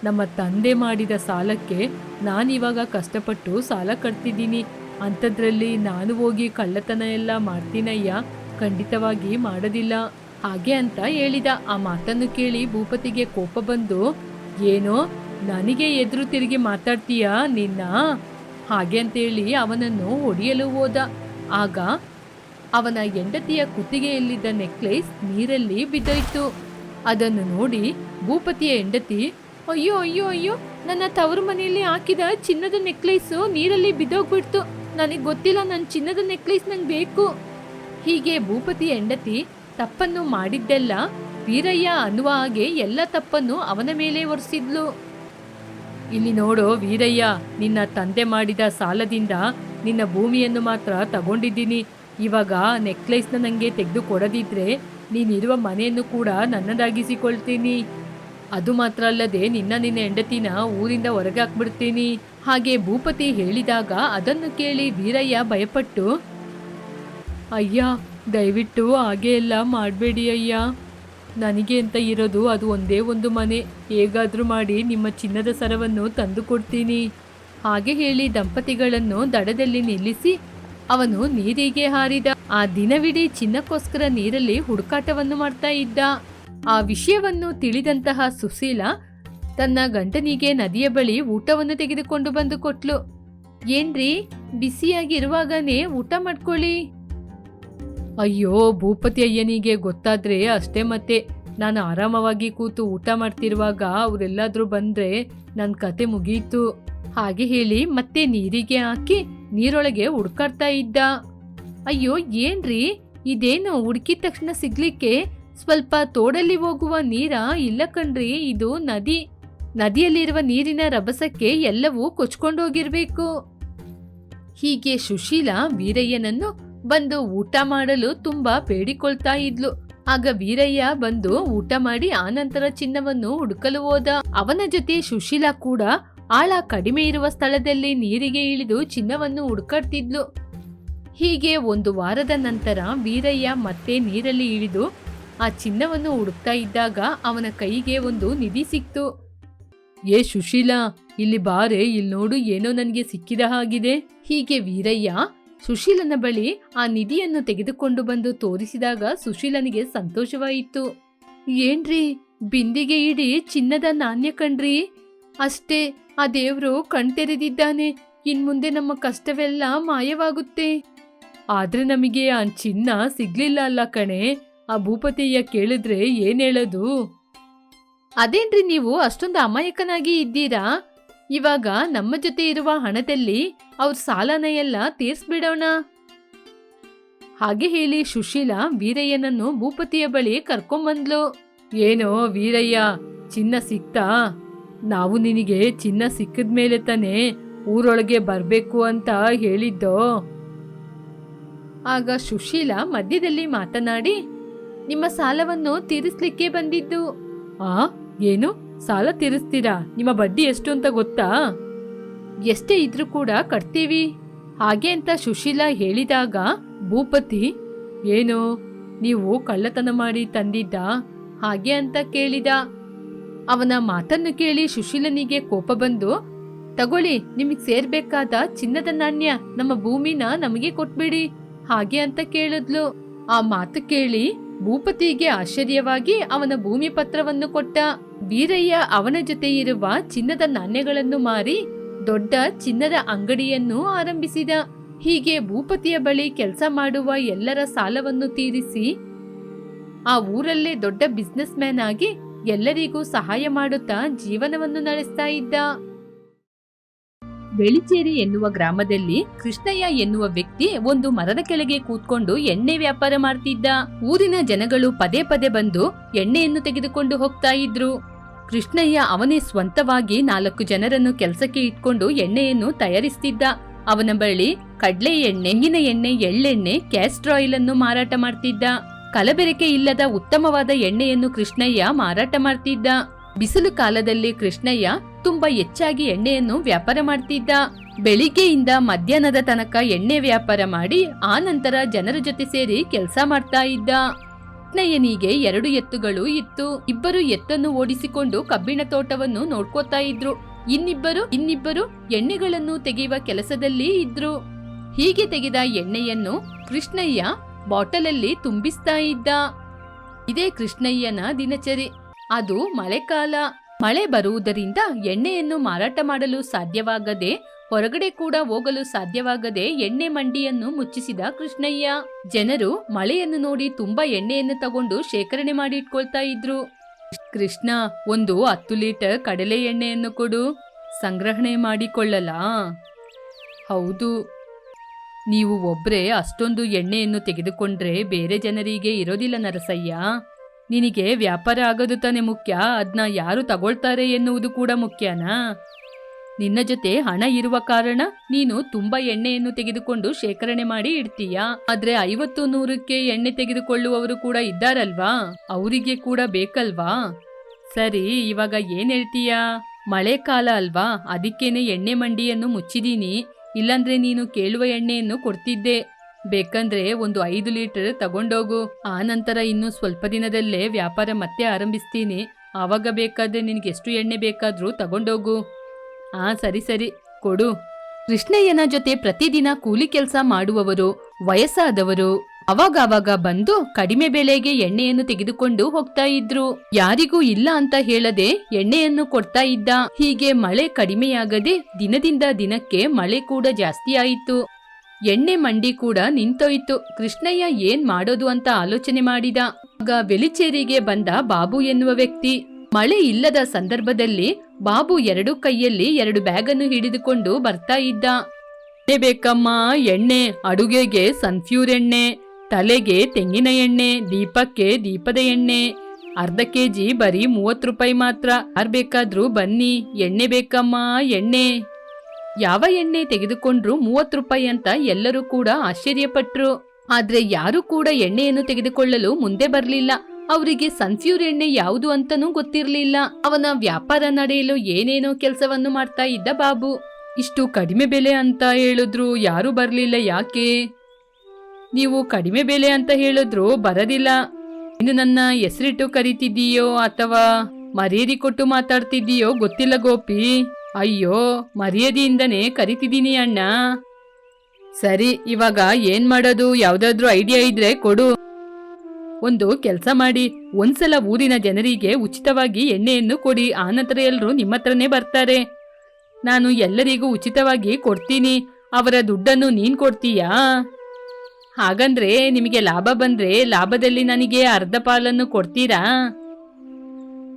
[SPEAKER 1] ನಮ್ಮ ತಂದೆ ಮಾಡಿದ ಸಾಲಕ್ಕೆ ನಾನಿವಾಗ ಕಷ್ಟಪಟ್ಟು ಸಾಲ ಕಟ್ತಿದ್ದೀನಿ. ಅಂಥದ್ರಲ್ಲಿ ನಾನು ಹೋಗಿ ಕಳ್ಳತನ ಎಲ್ಲ ಮಾಡ್ತೀನಯ್ಯ. ಖಂಡಿತವಾಗಿ ಮಾಡೋದಿಲ್ಲ. ಹಾಗೆ ಅಂತ ಹೇಳಿದ. ಆ ಮಾತನ್ನು ಕೇಳಿ ಭೂಪತಿಗೆ ಕೋಪ ಬಂದು, ಏನೋ, ನನಗೆ ಎದುರು ತಿರುಗಿ ಮಾತಾಡ್ತೀಯಾ ನಿನ್ನ? ಹಾಗೆ ಅಂತೇಳಿ ಅವನನ್ನು ಹೊಡೆಯಲು ಹೋದ. ಆಗ ಅವನ ಹೆಂಡತಿಯ ಕುತ್ತಿಗೆಯಲ್ಲಿದ್ದ ನೆಕ್ಲೇಸ್ ನೀರಲ್ಲಿ ಬಿದ್ದೋಯ್ತು. ಅದನ್ನು ನೋಡಿ ಭೂಪತಿಯ ಹೆಂಡತಿ, ಅಯ್ಯೋ ಅಯ್ಯೋ ಅಯ್ಯೋ, ನನ್ನ ತವರು ಮನೆಯಲ್ಲಿ ಹಾಕಿದ ಚಿನ್ನದ ನೆಕ್ಲೇಸು ನೀರಲ್ಲಿ ಬಿದ್ದೋಗ್ಬಿಡ್ತು. ನನಗೆ ಗೊತ್ತಿಲ್ಲ ನನ್ನ ಚಿನ್ನದ ನೆಕ್ಲೇಸ್ ನಂಗೆ ಬೇಕು. ಹೀಗೆ ಭೂಪತಿ ಹೆಂಡತಿ ತಪ್ಪನ್ನು ಮಾಡಿದ್ದೆಲ್ಲ ವೀರಯ್ಯ ಅನ್ನುವ ಹಾಗೆ ಎಲ್ಲ ತಪ್ಪನ್ನು ಅವನ ಮೇಲೆ ಒರೆಸಿದ್ಲು. ಇಲ್ಲಿ ನೋಡೋ ವೀರಯ್ಯ, ನಿನ್ನ ತಂದೆ ಮಾಡಿದ ಸಾಲದಿಂದ ನಿನ್ನ ಭೂಮಿಯನ್ನು ಮಾತ್ರ ತಗೊಂಡಿದ್ದೀನಿ. ಇವಾಗ ನೆಕ್ಲೇಸ್ನ ನನಗೆ ತೆಗೆದು ಕೊಡದಿದ್ರೆ ನೀನಿರುವ ಮನೆಯನ್ನು ಕೂಡ ನನ್ನದಾಗಿಸಿಕೊಳ್ತೀನಿ. ಅದು ಮಾತ್ರ ಅಲ್ಲದೆ ನಿನ್ನ ನಿನ್ನ ಹೆಂಡತಿನ ಊರಿಂದ ಹೊರಗೆ ಹಾಕ್ಬಿಡ್ತೀನಿ. ಹಾಗೆ ಭೂಪತಿ ಹೇಳಿದಾಗ ಅದನ್ನು ಕೇಳಿ ವೀರಯ್ಯ ಭಯಪಟ್ಟು, ಅಯ್ಯ, ದಯವಿಟ್ಟು ಹಾಗೆ ಎಲ್ಲ ಮಾಡಬೇಡಿ ಅಯ್ಯ. ನನಗೆ ಅಂತ ಇರೋದು ಅದು ಒಂದೇ ಒಂದು ಮನೆ. ಹೇಗಾದರೂ ಮಾಡಿ ನಿಮ್ಮ ಚಿನ್ನದ ಸರವನ್ನು ತಂದುಕೊಡ್ತೀನಿ ಹಾಗೆ ಹೇಳಿ ದಂಪತಿಗಳನ್ನು ದಡದಲ್ಲಿ ನಿಲ್ಲಿಸಿ ಅವನು ನೀರಿಗೆ ಹಾರಿದ ಆ ದಿನವಿಡೀ ಚಿನ್ನಕ್ಕೋಸ್ಕರ ನೀರಲ್ಲಿ ಹುಡುಕಾಟವನ್ನು ಮಾಡ್ತಾ ಇದ್ದ. ಆ ವಿಷಯವನ್ನು ತಿಳಿದಂತಹ ಸುಶೀಲ ತನ್ನ ಗಂಡನಿಗೆ ನದಿಯ ಬಳಿ ಊಟವನ್ನು ತೆಗೆದುಕೊಂಡು ಬಂದು ಕೊಟ್ಲು. ಏನ್ರಿ, ಬಿಸಿಯಾಗಿರುವಾಗನೇ ಊಟ ಮಾಡ್ಕೊಳ್ಳಿ. ಅಯ್ಯೋ, ಭೂಪತಿ ಅಯ್ಯನಿಗೆ ಗೊತ್ತಾದ್ರೆ ಅಷ್ಟೇ ಮತ್ತೆ. ನಾನು ಆರಾಮವಾಗಿ ಕೂತು ಊಟ ಮಾಡ್ತಿರುವಾಗ ಅವರೆಲ್ಲಾದರೂ ಬಂದ್ರೆ ನನ್ನ ಕತೆ ಮುಗೀತು. ಹಾಗೆ ಹೇಳಿ ಮತ್ತೆ ನೀರಿಗೆ ಹಾಕಿ ನೀರೊಳಗೆ ಹುಡ್ಕಾಡ್ತಾ ಇದ್ದ. ಅಯ್ಯೋ, ಏನ್ರಿ? ಇದೇನು ಹುಡುಕಿದ ತಕ್ಷಣ ಸಿಗ್ಲಿಕ್ಕೆ ಸ್ವಲ್ಪ ತೋಡಲ್ಲಿ ಹೋಗುವ ನೀರ? ಇಲ್ಲ ಕಣ್ರಿ, ಇದು ನದಿ. ನದಿಯಲ್ಲಿರುವ ನೀರಿನ ರಭಸಕ್ಕೆ ಎಲ್ಲವೂ ಕೊಚ್ಕೊಂಡೋಗಿರ್ಬೇಕು. ಹೀಗೆ ಸುಶೀಲ ವೀರಯ್ಯನನ್ನು ಬಂದು ಊಟ ಮಾಡಲು ತುಂಬಾ ಬೇಡಿಕೊಳ್ತಾ ಇದ್ಲು. ಆಗ ವೀರಯ್ಯ ಬಂದು ಊಟ ಮಾಡಿ ಆನಂತರ ಚಿನ್ನವನ್ನು ಹುಡುಕಲು ಹೋದ. ಅವನ ಜೊತೆ ಸುಶೀಲ ಕೂಡ ಆಳ ಕಡಿಮೆ ಇರುವ ಸ್ಥಳದಲ್ಲಿ ನೀರಿಗೆ ಇಳಿದು ಚಿನ್ನವನ್ನು ಹುಡುಕಾಡ್ತಿದ್ಲು. ಹೀಗೆ ಒಂದು ವಾರದ ನಂತರ ವೀರಯ್ಯ ಮತ್ತೆ ನೀರಲ್ಲಿ ಇಳಿದು ಆ ಚಿನ್ನವನ್ನು ಹುಡುಕ್ತಾ ಇದ್ದಾಗ ಅವನ ಕೈಗೆ ಒಂದು ನಿಧಿ ಸಿಕ್ತು. ಏ ಸುಶೀಲಾ, ಇಲ್ಲಿ ಬಾರೆ ಇಲ್ಲಿ ನೋಡು ಏನೋ ನನಗೆ ಸಿಕ್ಕಿದ ಹಾಗಿದೆ. ಹೀಗೆ ವೀರಯ್ಯ ಸುಶೀಲನ ಬಳಿ ಆ ನಿಧಿಯನ್ನು ತೆಗೆದುಕೊಂಡು ಬಂದು ತೋರಿಸಿದಾಗ ಸುಶೀಲನಿಗೆ ಸಂತೋಷವಾಯಿತು. ಏನ್ರಿ, ಬಿಂದಿಗೆ ಇಡೀ ಚಿನ್ನದ ನಾಣ್ಯ ಕಣ್ರಿ? ಅಷ್ಟೇ ಆ ದೇವರು ಕಣ್ತೆರೆದಿದ್ದಾನೆ. ಇನ್ಮುಂದೆ ನಮ್ಮ ಕಷ್ಟವೆಲ್ಲ ಮಾಯವಾಗುತ್ತೆ. ಆದ್ರೆ ನಮಗೆ ಆ ಚಿನ್ನ ಸಿಗ್ಲಿಲ್ಲ ಅಲ್ಲ ಕಣೆ. ಆ ಭೂಪತಿಯ ಕೇಳಿದ್ರೆ ಏನ್ ಹೇಳೋದು? ಅದೇನ್ರಿ ನೀವು ಅಷ್ಟೊಂದು ಅಮಾಯಕನಾಗಿ ಇದ್ದೀರಾ? ಇವಾಗ ನಮ್ಮ ಜೊತೆ ಇರುವ ಹಣದಲ್ಲಿ ಅವ್ರ ಸಾಲನ ಎಲ್ಲ ತೀರ್ಸ್ಬಿಡೋಣ. ಹಾಗೆ ಹೇಳಿ ಸುಶೀಲ ವೀರಯ್ಯನನ್ನು ಭೂಪತಿಯ ಬಳಿ ಕರ್ಕೊಂಬಂದ್ಲು. ಏನೋ ವೀರಯ್ಯ, ಚಿನ್ನ ಸಿಕ್ತಾ? ನಾವು ನಿನಗೆ ಚಿನ್ನ ಸಿಕ್ಕಿದ ಮೇಲೆ ತಾನೇ ಊರೊಳಗೆ ಬರಬೇಕು ಅಂತ ಹೇಳಿದ್ದೋ. ಆಗ ಸುಶೀಲ ಮಧ್ಯದಲ್ಲಿ ಮಾತನಾಡಿ, ನಿಮ್ಮ ಸಾಲವನ್ನು ತೀರಿಸ್ಲಿಕ್ಕೆ ಬಂದಿದ್ದು. ಆ, ಏನು? ಸಾಲ ತೀರಿಸ್ತೀರಾ? ನಿಮ್ಮ ಬಡ್ಡಿ ಎಷ್ಟು ಅಂತ ಗೊತ್ತಾ? ಎಷ್ಟೇ ಇದ್ರೂ ಕೂಡ ಕಟ್ತೀವಿ. ಹಾಗೆ ಅಂತ ಸುಶೀಲ ಹೇಳಿದಾಗ ಭೂಪತಿ, ಏನು? ನೀವು ಕಳ್ಳತನ ಮಾಡಿ ತಂದಿದ್ದ? ಹಾಗೆ ಅಂತ ಕೇಳಿದ. ಅವನ ಮಾತನ್ನು ಕೇಳಿ ಸುಶೀಲನಿಗೆ ಕೋಪ ಬಂದು, ತಗೊಳ್ಳಿ, ನಿಮಗ್ ಸೇರ್ಬೇಕಾದ ಚಿನ್ನದ ನಾಣ್ಯ ನಮ್ಮ ಭೂಮಿನ ನಮಗೆ ಕೊಟ್ಬಿಡಿ, ಹಾಗೆ ಅಂತ ಕೇಳಿದ್ಲು. ಆ ಮಾತು ಕೇಳಿ ಭೂಪತಿಗೆ ಆಶ್ಚರ್ಯವಾಗಿ ಅವನ ಭೂಮಿ ಪತ್ರವನ್ನು ಕೊಟ್ಟ ವೀರಯ್ಯ ಅವನ ಜೊತೆ ಇರುವ ಚಿನ್ನದ ನಾಣ್ಯಗಳನ್ನು ಮಾರಿ ದೊಡ್ಡ ಚಿನ್ನದ ಅಂಗಡಿಯನ್ನು ಆರಂಭಿಸಿದ. ಹೀಗೆ ಭೂಪತಿಯ ಬಳಿ ಕೆಲಸ ಮಾಡುವ ಎಲ್ಲರ ಸಾಲವನ್ನು ತೀರಿಸಿ ಆ ಊರಲ್ಲೇ ದೊಡ್ಡ ಬಿಸ್ನೆಸ್ ಮ್ಯಾನ್ ಆಗಿ ಎಲ್ಲರಿಗೂ ಸಹಾಯ ಮಾಡುತ್ತಾ ಜೀವನವನ್ನು ನಡೆಸ್ತಾ ಇದ್ದ. ಬೆಳಿಚೇರಿ ಎನ್ನುವ ಗ್ರಾಮದಲ್ಲಿ ಕೃಷ್ಣಯ್ಯ ಎನ್ನುವ ವ್ಯಕ್ತಿ ಒಂದು ಮರದ ಕೆಳಗೆ ಕೂತ್ಕೊಂಡು ಎಣ್ಣೆ ವ್ಯಾಪಾರ ಮಾಡ್ತಿದ್ದ. ಊರಿನ ಜನಗಳು ಪದೇ ಪದೇ ಬಂದು ಎಣ್ಣೆಯನ್ನು ತೆಗೆದುಕೊಂಡು ಹೋಗ್ತಾ ಇದ್ರು. ಕೃಷ್ಣಯ್ಯ ಅವನೇ ಸ್ವಂತವಾಗಿ ನಾಲ್ಕು ಜನರನ್ನು ಕೆಲಸಕ್ಕೆ ಇಟ್ಕೊಂಡು ಎಣ್ಣೆಯನ್ನು ತಯಾರಿಸ್ತಿದ್ದ. ಅವನ ಬಳಿ ಕಡ್ಲೆ ಎಣ್ಣೆ ಎಣ್ಣೆ, ಎಳ್ಳೆಣ್ಣೆ ಕ್ಯಾಸ್ಟ್ರಾಯಿಲ್ ಅನ್ನು ಮಾರಾಟ ಮಾಡ್ತಿದ್ದ. ಕಲಬೆರಕೆ ಇಲ್ಲದ ಉತ್ತಮವಾದ ಎಣ್ಣೆಯನ್ನು ಕೃಷ್ಣಯ್ಯ ಮಾರಾಟ ಮಾಡ್ತಿದ್ದ. ಬಿಸಿಲು ಕಾಲದಲ್ಲಿ ಕೃಷ್ಣಯ್ಯ ತುಂಬಾ ಹೆಚ್ಚಾಗಿ ಎಣ್ಣೆಯನ್ನು ವ್ಯಾಪಾರ ಮಾಡ್ತಿದ್ದ. ಬೆಳಿಗ್ಗೆಯಿಂದ ಮಧ್ಯಾಹ್ನದ ತನಕ ಎಣ್ಣೆ ವ್ಯಾಪಾರ ಮಾಡಿ ಆ ನಂತರ ಜನರ ಜೊತೆ ಸೇರಿ ಕೆಲಸ ಮಾಡ್ತಾ ಇದ್ದ. ಕೃಷ್ಣಯ್ಯನಿಗೆ ಎರಡು ಎತ್ತುಗಳು ಇತ್ತು. ಇಬ್ಬರು ಎತ್ತನ್ನು ಓಡಿಸಿಕೊಂಡು ಕಬ್ಬಿಣ ತೋಟವನ್ನು ನೋಡ್ಕೋತಾ ಇದ್ರು. ಇನ್ನಿಬ್ಬರು ಇನ್ನಿಬ್ಬರು ಎಣ್ಣೆಗಳನ್ನು ತೆಗೆಯುವ ಕೆಲಸದಲ್ಲಿ ಇದ್ರು. ಹೀಗೆ ತೆಗೆದ ಎಣ್ಣೆಯನ್ನು ಕೃಷ್ಣಯ್ಯ ಬಾಟಲಲ್ಲಿ ತುಂಬಿಸ್ತಾ ಇದ್ದ. ಇದೇ ಕೃಷ್ಣಯ್ಯನ ದಿನಚರಿ. ಅದು ಮಳೆಕಾಲ. ಮಳೆ ಬರುವುದರಿಂದ ಎಣ್ಣೆಯನ್ನು ಮಾರಾಟ ಮಾಡಲು ಸಾಧ್ಯವಾಗದೆ, ಹೊರಗಡೆ ಕೂಡ ಹೋಗಲು ಸಾಧ್ಯವಾಗದೆ ಎಣ್ಣೆ ಮಂಡಿಯನ್ನು ಮುಚ್ಚಿಸಿದ ಕೃಷ್ಣಯ್ಯ. ಜನರು ಮಳೆಯನ್ನು ನೋಡಿ ತುಂಬಾ ಎಣ್ಣೆಯನ್ನು ತಗೊಂಡು ಶೇಖರಣೆ ಮಾಡಿ ಇಟ್ಕೊಳ್ತಾ ಇದ್ರು. ಕೃಷ್ಣ, ಒಂದು ಹತ್ತು ಲೀಟರ್ ಕಡಲೆ ಎಣ್ಣೆಯನ್ನು ಕೊಡು. ಸಂಗ್ರಹಣೆ ಮಾಡಿಕೊಳ್ಳಲಾ? ಹೌದು. ನೀವು ಒಬ್ಬರೇ ಅಷ್ಟೊಂದು ಎಣ್ಣೆಯನ್ನು ತೆಗೆದುಕೊಂಡ್ರೆ ಬೇರೆ ಜನರಿಗೆ ಇರೋದಿಲ್ಲ ನರಸಯ್ಯ. ನಿನಗೆ ವ್ಯಾಪಾರ ಆಗೋದು ತಾನೇ ಮುಖ್ಯ. ಅದನ್ನ ಯಾರು ತಗೊಳ್ತಾರೆ ಎನ್ನುವುದು ಕೂಡ ಮುಖ್ಯನಾ? ನಿನ್ನ ಜೊತೆ ಹಣ ಇರುವ ಕಾರಣ ನೀನು ತುಂಬಾ ಎಣ್ಣೆಯನ್ನು ತೆಗೆದುಕೊಂಡು ಶೇಖರಣೆ ಮಾಡಿ ಇಡ್ತೀಯ? ಆದ್ರೆ ಐವತ್ತು ನೂರಕ್ಕೆ ಎಣ್ಣೆ ತೆಗೆದುಕೊಳ್ಳುವವರು ಕೂಡ ಇದ್ದಾರಲ್ವಾ? ಅವರಿಗೆ ಕೂಡ ಬೇಕಲ್ವಾ? ಸರಿ, ಇವಾಗ ಏನ್ ಹೇಳ್ತೀಯಾ? ಮಳೆಕಾಲ ಅಲ್ವಾ? ಅದಕ್ಕೇನೆ ಎಣ್ಣೆ ಮಂಡಿಯನ್ನು ಮುಚ್ಚಿದೀನಿ. ಇಲ್ಲಾಂದ್ರೆ ನೀನು ಕೇಳುವ ಎಣ್ಣೆಯನ್ನು ಕೊಡ್ತಿದ್ದೆ. ಬೇಕಂದ್ರೆ ಒಂದು ಐದು ಲೀಟರ್ ತಗೊಂಡೋಗು. ಆ ನಂತರ ಇನ್ನು ಸ್ವಲ್ಪ ದಿನದಲ್ಲೇ ವ್ಯಾಪಾರ ಮತ್ತೆ ಆರಂಭಿಸ್ತೀನಿ. ಆವಾಗ ಬೇಕಾದ್ರೆ ನಿನಗೆ ಎಷ್ಟು ಎಣ್ಣೆ ಬೇಕಾದರೂ ತಗೊಂಡೋಗು. ಆ, ಸರಿ ಸರಿ. ಕೊಡು. ಕೃಷ್ಣಯ್ಯನ ಜೊತೆ ಪ್ರತಿದಿನ ಕೂಲಿ ಕೆಲಸ ಮಾಡುವವರು, ವಯಸ್ಸಾದವರು. ಅವಾಗವಾಗ ಬಂದು ಕಡಿಮೆ ಬೆಲೆಗೆ ಎಣ್ಣೆಯನ್ನು ತೆಗೆದುಕೊಂಡು ಹೋಗ್ತಾ ಇದ್ರು. ಯಾರಿಗೂ ಇಲ್ಲ ಅಂತ ಹೇಳದೆ ಎಣ್ಣೆಯನ್ನು ಕೊಡ್ತಾ ಇದ್ದ. ಹೀಗೆ ಮಳೆ ಕಡಿಮೆಯಾಗದೆ ದಿನದಿಂದ ದಿನಕ್ಕೆ ಮಳೆ ಕೂಡ ಜಾಸ್ತಿ ಆಯಿತು. ಎಣ್ಣೆ ಮಂಡಿ ಕೂಡ ನಿಂತೋಯ್ತು. ಕೃಷ್ಣಯ್ಯ ಏನ್ ಮಾಡೋದು ಅಂತ ಆಲೋಚನೆ ಮಾಡಿದ. ಆಗ ವೆಲಿಚೇರಿಗೆ ಬಂದ ಬಾಬು ಎನ್ನುವ ವ್ಯಕ್ತಿ. ಮಳೆ ಇಲ್ಲದ ಸಂದರ್ಭದಲ್ಲಿ ಬಾಬು ಎರಡು ಕೈಯಲ್ಲಿ ಎರಡು ಬ್ಯಾಗನ್ನು ಹಿಡಿದುಕೊಂಡು ಬರ್ತಾ ಇದ್ದ. ಬೇಕಮ್ಮ, ಎಣ್ಣೆ, ಅಡುಗೆಗೆ ಸನ್ಫ್ಯೂರ್ ಎಣ್ಣೆ. ತಲೆಗೆ ತೆಂಗಿನ ಎಣ್ಣೆ, ದೀಪಕ್ಕೆ ದೀಪದ ಎಣ್ಣೆ, ಅರ್ಧ ಕೆ ಜಿ ಬರೀ ಮೂವತ್ತು ರೂಪಾಯಿ ಮಾತ್ರ. ಯಾರು ಬೇಕಾದ್ರೂ ಬನ್ನಿ, ಎಣ್ಣೆ ಬೇಕಮ್ಮ, ಎಣ್ಣೆ. ಯಾವ ಎಣ್ಣೆ ತೆಗೆದುಕೊಂಡ್ರು ಮೂವತ್ತು ರೂಪಾಯಿ ಅಂತ ಎಲ್ಲರೂ ಕೂಡ ಆಶ್ಚರ್ಯಪಟ್ರು. ಆದ್ರೆ ಯಾರು ಕೂಡ ಎಣ್ಣೆಯನ್ನು ತೆಗೆದುಕೊಳ್ಳಲು ಮುಂದೆ ಬರಲಿಲ್ಲ. ಅವರಿಗೆ ಸನ್ಫ್ಯೂರ್ ಎಣ್ಣೆ ಯಾವುದು ಅಂತನೂ ಗೊತ್ತಿರಲಿಲ್ಲ. ಅವನ ವ್ಯಾಪಾರ ನಡೆಯಲು ಏನೇನೋ ಕೆಲಸವನ್ನು ಮಾಡ್ತಾ ಇದ್ದ ಬಾಬು. ಇಷ್ಟು ಕಡಿಮೆ ಬೆಲೆ ಅಂತ ಹೇಳಿದ್ರು ಯಾರು ಬರಲಿಲ್ಲ ಯಾಕೆ? ನೀವು ಕಡಿಮೆ ಬೆಲೆ ಅಂತ ಹೇಳಿದ್ರು ಬರದಿಲ್ಲ. ಇನ್ನು ನನ್ನ ಹೆಸರಿಟ್ಟು ಕರಿತಿದ್ದೀಯೋ ಅಥವಾ ಮರ್ಯಾದೆ ಕೊಟ್ಟು ಮಾತಾಡ್ತಿದ್ದೀಯೋ ಗೊತ್ತಿಲ್ಲ ಗೋಪಿ. ಅಯ್ಯೋ, ಮರ್ಯಾದಿಯಿಂದನೇ ಕರಿತಿದ್ದೀನಿ ಅಣ್ಣ. ಸರಿ, ಇವಾಗ ಏನ್ ಮಾಡೋದು? ಯಾವ್ದಾದ್ರೂ ಐಡಿಯಾ ಇದ್ರೆ ಕೊಡು. ಒಂದು ಕೆಲಸ ಮಾಡಿ. ಒಂದ್ಸಲ ಊರಿನ ಜನರಿಗೆ ಉಚಿತವಾಗಿ ಎಣ್ಣೆಯನ್ನು ಕೊಡಿ. ಆನಂತರ ಎಲ್ಲರೂ ನಿಮ್ಮ ಹತ್ರನೇ ಬರ್ತಾರೆ. ನಾನು ಎಲ್ಲರಿಗೂ ಉಚಿತವಾಗಿ ಕೊಡ್ತೀನಿ. ಅವರ ದುಡ್ಡನ್ನು ನೀನ್ ಕೊಡ್ತೀಯಾ? ಹಾಗಂದ್ರೆ ನಿಮಗೆ ಲಾಭ ಬಂದ್ರೆ ಲಾಭದಲ್ಲಿ ನನಗೆ ಅರ್ಧ ಪಾಲನ್ನು ಕೊಡ್ತೀರಾ?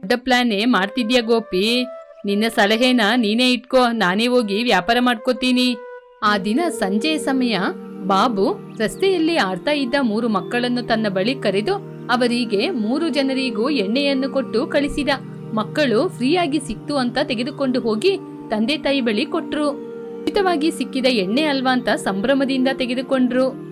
[SPEAKER 1] ಅರ್ಧ ಪ್ಲಾನೇ ಮಾಡ್ತಿದ್ಯಾ ಗೋಪಿ? ನಿನ್ನ ಸಲಹೆನ ನೀನೇ ಇಟ್ಕೋ, ನಾನೇ ಹೋಗಿ ವ್ಯಾಪಾರ ಮಾಡ್ಕೋತೀನಿ. ಆ ದಿನ ಸಂಜೆಯ ಸಮಯ ಬಾಬು ರಸ್ತೆಯಲ್ಲಿ ಆಡ್ತಾ ಇದ್ದ ಮೂರು ಮಕ್ಕಳನ್ನು ತನ್ನ ಬಳಿ ಕರೆದು ಅವರಿಗೆ ಮೂರು ಜನರಿಗೂ ಎಣ್ಣೆಯನ್ನು ಕೊಟ್ಟು ಕಳಿಸಿದ. ಮಕ್ಕಳು ಫ್ರೀಯಾಗಿ ಸಿಕ್ತು ಅಂತ ತೆಗೆದುಕೊಂಡು ಹೋಗಿ ತಂದೆ ತಾಯಿ ಬಳಿ ಕೊಟ್ರು. ಉಚಿತವಾಗಿ ಸಿಕ್ಕಿದ ಎಣ್ಣೆ ಅಲ್ವಾ ಅಂತ ಸಂಭ್ರಮದಿಂದ ತೆಗೆದುಕೊಂಡ್ರು.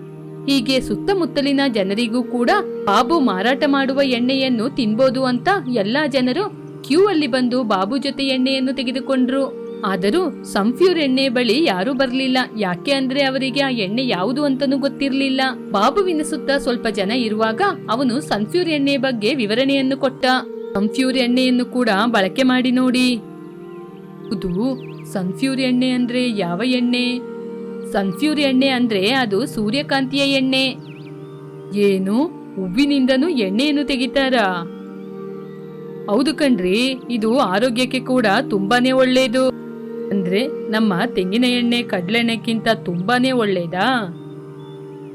[SPEAKER 1] ಹೀಗೆ ಸುತ್ತಮುತ್ತಲಿನ ಜನರಿಗೂ ಕೂಡ ಬಾಬು ಮಾರಾಟ ಮಾಡುವ ಎಣ್ಣೆಯನ್ನು ತಿನ್ಬೋದು ಅಂತ ಎಲ್ಲಾ ಜನರು ಕ್ಯೂ ಅಲ್ಲಿ ಬಂದು ಬಾಬು ಜೊತೆ ಎಣ್ಣೆಯನ್ನು ತೆಗೆದುಕೊಂಡ್ರು. ಆದರೂ ಸಂಫ್ಯೂರ್ ಎಣ್ಣೆ ಬಳಿ ಯಾರೂ ಬರಲಿಲ್ಲ. ಯಾಕೆ ಅಂದ್ರೆ ಅವರಿಗೆ ಆ ಎಣ್ಣೆ ಯಾವುದು ಅಂತನೂ ಗೊತ್ತಿರಲಿಲ್ಲ. ಬಾಬುವಿನ ಸುತ್ತ ಸ್ವಲ್ಪ ಜನ ಇರುವಾಗ ಅವನು ಸನ್ಫ್ಯೂರ್ ಎಣ್ಣೆ ಬಗ್ಗೆ ವಿವರಣೆಯನ್ನು ಕೊಟ್ಟ. ಸಂಫ್ಯೂರ್ ಎಣ್ಣೆಯನ್ನು ಕೂಡ ಬಳಕೆ ಮಾಡಿ ನೋಡಿ. ಇದು ಸನ್ಫ್ಯೂರ್ ಎಣ್ಣೆ ಅಂದ್ರೆ ಯಾವ ಎಣ್ಣೆ? ಸನ್ಫ್ಯೂರ್ ಎಣ್ಣೆ ಅಂದ್ರೆ ಅದು ಸೂರ್ಯಕಾಂತಿಯ ಎಣ್ಣೆ. ಏನು? ಹೂವಿನಿಂದನೂ ಎಣ್ಣೆಯನ್ನು ತೆಗಿತಾರಾ? ಹೌದು ಕಣ್ರಿ, ಇದು ಆರೋಗ್ಯಕ್ಕೆ ಕೂಡ ತುಂಬಾನೇ ಒಳ್ಳೇದು. ಅಂದ್ರೆ ನಮ್ಮ ತೆಂಗಿನ ಎಣ್ಣೆ ಕಡ್ಲೆಣ್ಣೆಕ್ಕಿಂತ ತುಂಬಾನೇ ಒಳ್ಳೇದಾ?